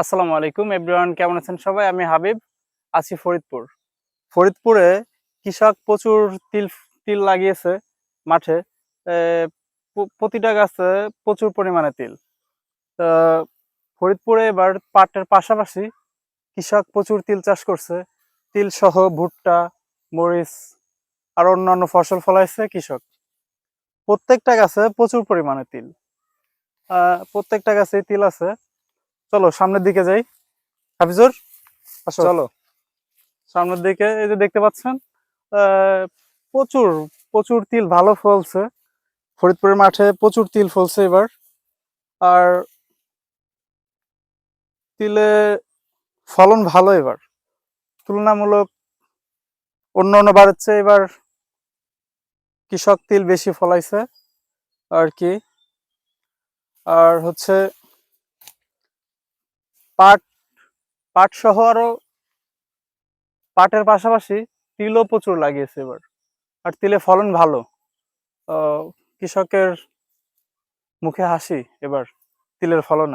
আসসালামু আলাইকুম এভরিওয়ান কেমন আছেন সবাই? আমি হাবিব, আছি ফরিদপুর। ফরিদপুরে কৃষক প্রচুর তিল তিল লাগিয়েছে মাঠে। প্রতিটা গাছে প্রচুর পরিমাণে তিল। তা ফরিদপুরে এবার পাটের পাশাপাশি কৃষক প্রচুর তিল চাষ করছে। তিল সহ ভুট্টা, মরিচ, আর অন্যান্য ফসল ফলাইছে কৃষক। প্রত্যেকটা গাছে প্রচুর পরিমাণে তিল। প্রত্যেকটা গাছে তিল আছে। চলো সামনের দিকে যাই। হাফিজুর চলো। সামনের দিকে এই যে দেখতে পাচ্ছেন প্রচুর প্রচুর তিল ভালো ফলছে। ফরিদপুরের মাঠে প্রচুর তিল ফলছে এবার। আর তিলে ফলন ভালো এবার। তুলনামূলক অন্য অন্য বারের চেয়ে এবার কৃষক তিল বেশি ফলাইছে আর কি। আর হচ্ছে পাট পাট সহ আরও পাটের পাশাপাশি তিলও প্রচুর লাগিয়েছে এবার। আর তিলে ফলন ভালো। কৃষকের মুখে হাসি এবার তিলের ফলনে।